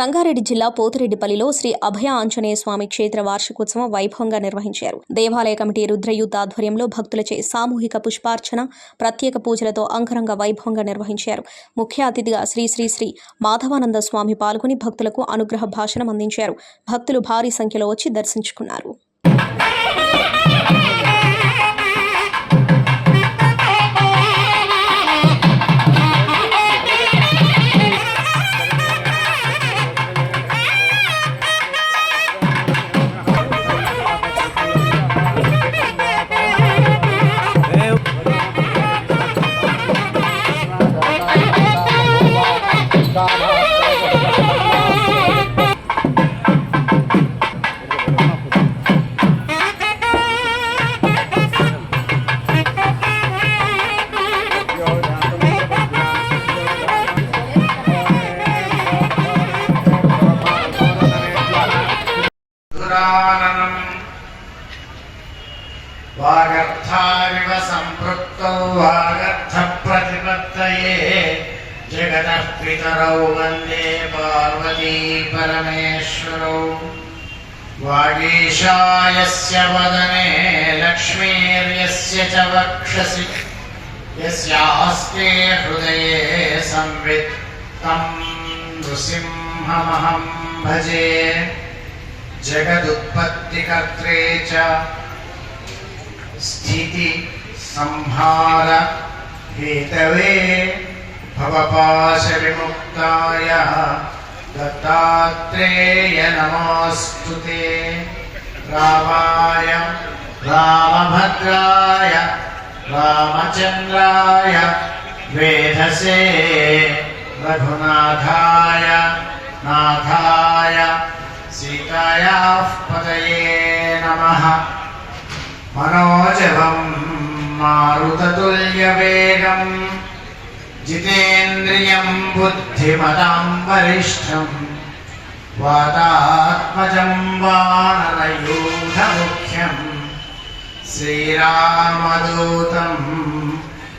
సంగారెడ్డి జిల్లా పోతిరెడ్డిపల్లిలో శ్రీ అభయ ఆంజనేయ స్వామి క్షేత్ర వార్షికోత్సవం వైభవంగా నిర్వహించారు. దేవాలయ కమిటీ రుద్రయుద్ధ ఆధ్వర్యంలో భక్తులచే సామూహిక పుష్పార్చన ప్రత్యేక పూజలతో అంగరంగ వైభవంగా నిర్వహించారు. ముఖ్య అతిథిగా శ్రీ శ్రీ శ్రీ మాధవానంద స్వామి పాల్గొని భక్తులకు అనుగ్రహ భాషణం అందించారు. భక్తులు భారీ సంఖ్యలో వచ్చి దర్శించుకున్నారు. सम्पृक्तौ वागर्थप्रतिपत्तये जगतः पितरौ वन्दे पार्वती परमेश्वरौ। वागीशायस्य वदने लक्ष्मीर्यस्य च वक्षसि। यस्यास्ते हृदये संवित् तम् नृसिंहमहम् भजे। जगदुत्पत्तिकर्त्रे च स्थिति हेतवे भवपाशविमुक्ताय दत्तात्रेय नमोऽस्तु ते। रामाय रामभद्राय रामचन्द्राय वेधसे रघुनाथाय नाथाय सीतायाः पतये नमः मनोजवम् मारुततुल्यवेगम् जितेन्द्रियम् बुद्धिमताम् वरिष्ठम् वातात्मजम् वानरयूथमुख्यम्। श्रीरामदूतम्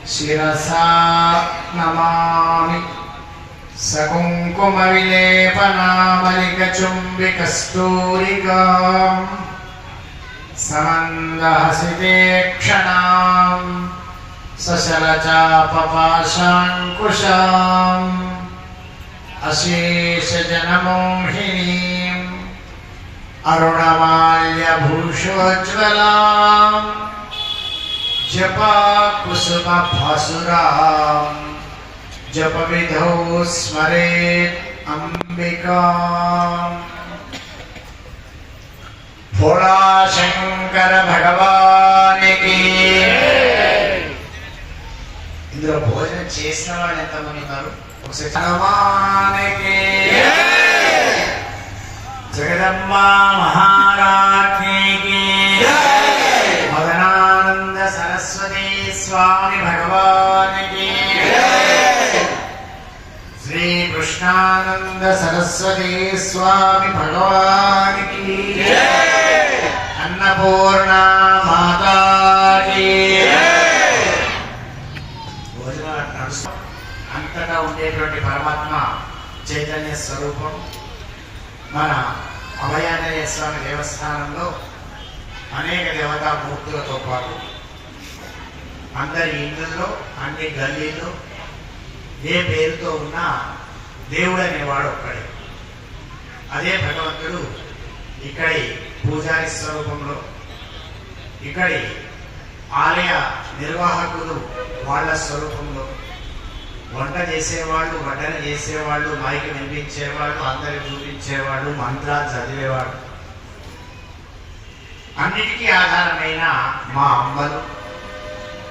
शिरसा नमामि। सकुङ्कुमविलेपनामलिकचुम्बिकस्तूरिका समन्दहसितेक्षणाम् सशलचापपाशाङ्कुशाम् अशेषजनमोहिनीम् अरुणमाल्यभूषोज्ज्वलाम् जपाकुसुमभासुराम् जपविधौ स्मरेत् अंबिका भोळा శంకర భగవానికి ఇందులో భోజనం చేసిన వాళ్ళు ఎంతమంది ఉన్నారు? ఒకసారి జగదమ్మ మహారాజ్ఞికి మదనానంద సరస్వతి స్వామి భగవానికి. శ్రీ కృష్ణానంద సరస్వతి స్వామి భగవానికి. అన్నపూర్ణ మాతా అంతటా ఉండేటువంటి పరమాత్మ చైతన్య స్వరూపం. మన అభయానయ స్వామి దేవస్థానంలో అనేక దేవతా మూర్తులతో పాటు అందరి ఇళ్ళల్లో అన్ని గల్లీల్లో ఏ పేరుతో ఉన్నా దేవుడు అనేవాడు ఒక్కడే. అదే భగవంతుడు ఇక్కడి పూజారి స్వరూపంలో ఇక్కడి ఆలయ నిర్వాహకులు వాళ్ళ స్వరూపంలో వంట చేసేవాళ్ళు వడ్డన చేసేవాళ్ళు మైకి వినిపించేవాళ్ళు అందరికి చూపించేవాళ్ళు మంత్రాలు చదివేవాడు అన్నిటికీ ఆధారమైన మా అమ్మలు.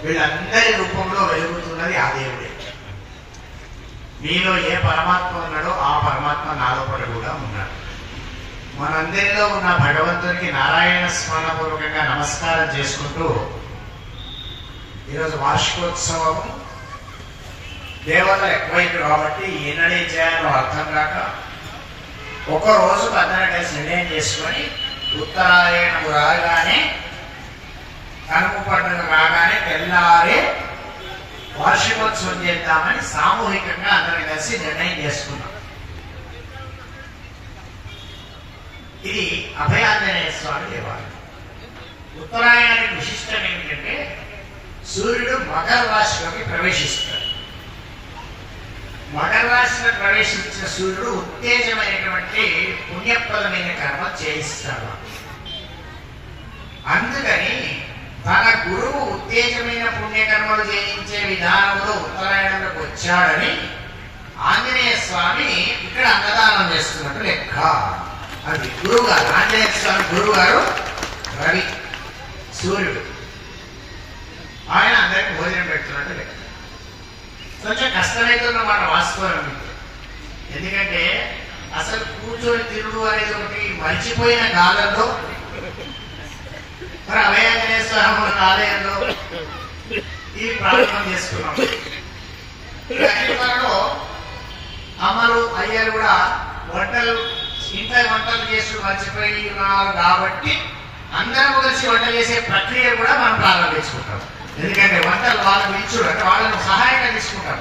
వీళ్ళందరి రూపంలో వెలుగుతున్నది ఆ దేవుడే. మీలో ఏ పరమాత్మ ఉన్నాడో ఆ పరమాత్మ నాలో కూడా ఉన్నాడు. మనందరిలో ఉన్న భగవంతునికి నారాయణ స్మరణపూర్వకంగా నమస్కారం చేసుకుంటూ ఈరోజు వార్షికోత్సవం దేవతలు ఎక్కువైంది కాబట్టి ఎన్నడే చేయాలో అర్థం కాక ఒక రోజు అందరం కలిసి నిర్ణయం చేసుకొని ఉత్తరాయణము రాగానే కనుమ పండుగ రాగానే తెల్లారే వార్షికోత్సవం చేద్దామని సామూహికంగా అందరం కలిసి నిర్ణయం చేసుకున్నాం. ఇది అభయాంజనేయ స్వామి దేవాలయం. ఉత్తరాయణానికి విశిష్టం ఏమిటంటే సూర్యుడు మకర రాశిలోకి ప్రవేశిస్తాడు. మకర రాశిలో ప్రవేశించిన సూర్యుడు ఉత్తేజమైనటువంటి పుణ్యప్రదమైన కర్మ చేయిస్తాడు. అందుకని తన గురువు ఉత్తేజమైన పుణ్యకర్మలు చేయించే విధానంలో ఉత్తరాయణంలోకి వచ్చాడని ఆంజనేయ స్వామి ఇక్కడ అన్నదానం చేస్తున్నట్టు లెక్క. అది గురువు గారు ఆంజనేయ స్వామి గురువు గారు రవి సూర్యుడు. ఆయన అందరికీ భోజనం పెడుతున్నట్టు లెక్క. కొంచెం కష్టమవుతున్న మాట వాస్తవం ఎందుకంటే అసలు కూర్చొని తిరుడు అనేది ఒకటి మర్చిపోయిన కాలంలో మరి అభయాంజనేయ స్వామి ఆలయంలో ఇది ప్రారంభం చేసుకున్నాం. అమ్మలు అయ్యారు కూడా వంటలు ఇంత వంటలు చేసి మర్చిపోయినారు కాబట్టి అందరం కలిసి వంట చేసే ప్రక్రియ కూడా మనం ప్రారంభించుకుంటాం ఎందుకంటే వంటలు వాళ్ళు పిలుచుడు అంటే వాళ్ళని సహాయంగా తీసుకుంటాం.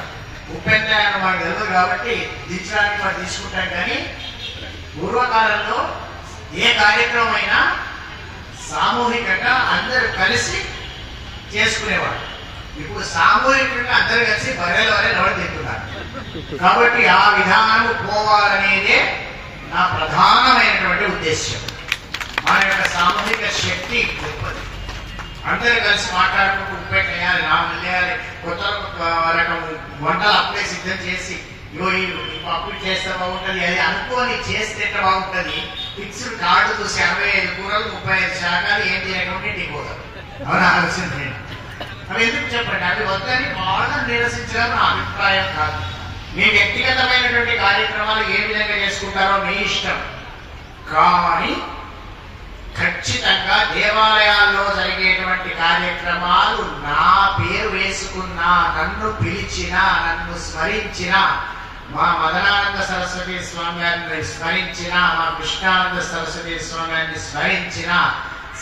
ఉప్పు ఎంత అని మనకు తెలియదు కాబట్టి దించడానికి మనం తీసుకుంటాం కానీ పూర్వకాలంలో ఏ కార్యక్రమం అయినా సామూహికంగా అందరూ కలిసి చేసుకునేవాడు ఇప్పుడు సామూహికంగా అందరూ కలిసి బర్రెల వరే నడవ తింటున్నారు. కాబట్టి ఆ విధానం పోవాలనేదే నా ప్రధానమైనటువంటి ఉద్దేశ్యం. మన యొక్క సామూహిక శక్తి గొప్పది అందరూ కలిసి మాట్లాడుకుంటూ ఉప్పే చేయాలి నా మళ్ళీ కొత్త రకం వంటలు అప్పుడే సిద్ధం చేసి ఇగో ఈ పప్పులు చేస్తే బాగుంటుంది అది అనుకోని చేస్తే ఎట్లా బాగుంటుంది? ఫిక్స్డ్ కార్డు చూసి అరవై ఐదు కూరలు ముప్పై ఐదు శాఖలు ఏం చేయకుండా ఇంటికి పోతారు అవునా? ఆలోచన చేయండి. అవి ఎందుకు చెప్పండి? అవి వద్దని వాళ్ళని నిరసించడం నా అభిప్రాయం కాదు. మీ వ్యక్తిగతమైనటువంటి కార్యక్రమాలు ఏ విధంగా చేసుకుంటారో మీ ఇష్టం. కానీ ఖచ్చితంగా దేవాలయాల్లో జరిగేటువంటి కార్యక్రమాలు నా పేరు వేసుకున్నా నన్ను పిలిచినా నన్ను స్మరించినా మా మదనానంద సరస్వతి స్వామి గారిని స్మరించిన మా కృష్ణానంద సరస్వతి స్వామి గారిని స్మరించిన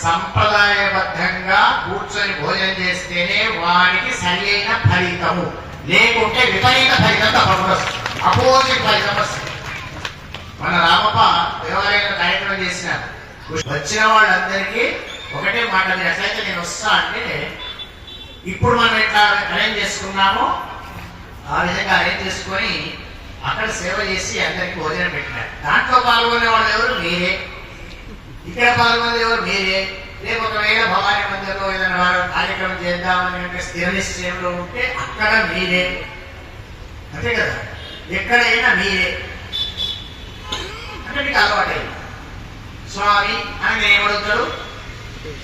సంప్రదాయబద్ధంగా కూర్చొని భోజనం చేస్తేనే వారికి సరి అయిన ఫలితము. లేకుంటే విపరీత ఫలితం తప్పకుండా వస్తుంది. అపోజిట్ ఫలితం వస్తుంది. మన రామప్ప దేవాలయంలో కార్యక్రమం చేసినారు. వచ్చిన వాళ్ళందరికీ ఒకటే మాట మీరు ఎట్లయితే నేను వస్తా అంటే ఇప్పుడు మనం ఎట్లా అరేంజ్ చేసుకున్నామో ఆ విధంగా అరేంజ్ చేసుకొని అక్కడ సేవ చేసి అందరికి భోజనం పెట్టినారు. దాంట్లో పాల్గొనే వాళ్ళు ఎవరు? మీరే. ఇక్కడ పాల్గొనేది ఎవరు? మీరే. రేపు ఒకవేళ భవానీ మందిరంలో ఏదైనా వారు కార్యక్రమం చేద్దామని అంటే స్థిర నిశ్చయంలో ఉంటే అక్కడ మీరే. అంతే కదా? ఎక్కడైనా మీరే. అంటే మీకు అలవాటైంది. స్వామి అని ఏమడుగుతాడు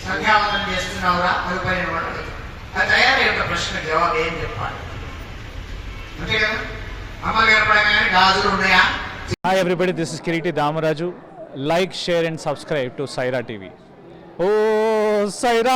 సంధ్యావందనం చేస్తున్నావురా తదుపరి ఏమడుగుతాడు అది తయారీ యొక్క ప్రశ్న జవాబు ఏం చెప్పాలి? అంతే కదా? అమ్మ కనపడగానే గాజులు ఉన్నాయా? Hi everybody, this is Kiriti Damaraju. Like, share and subscribe to Saira TV. Oh Sye Raa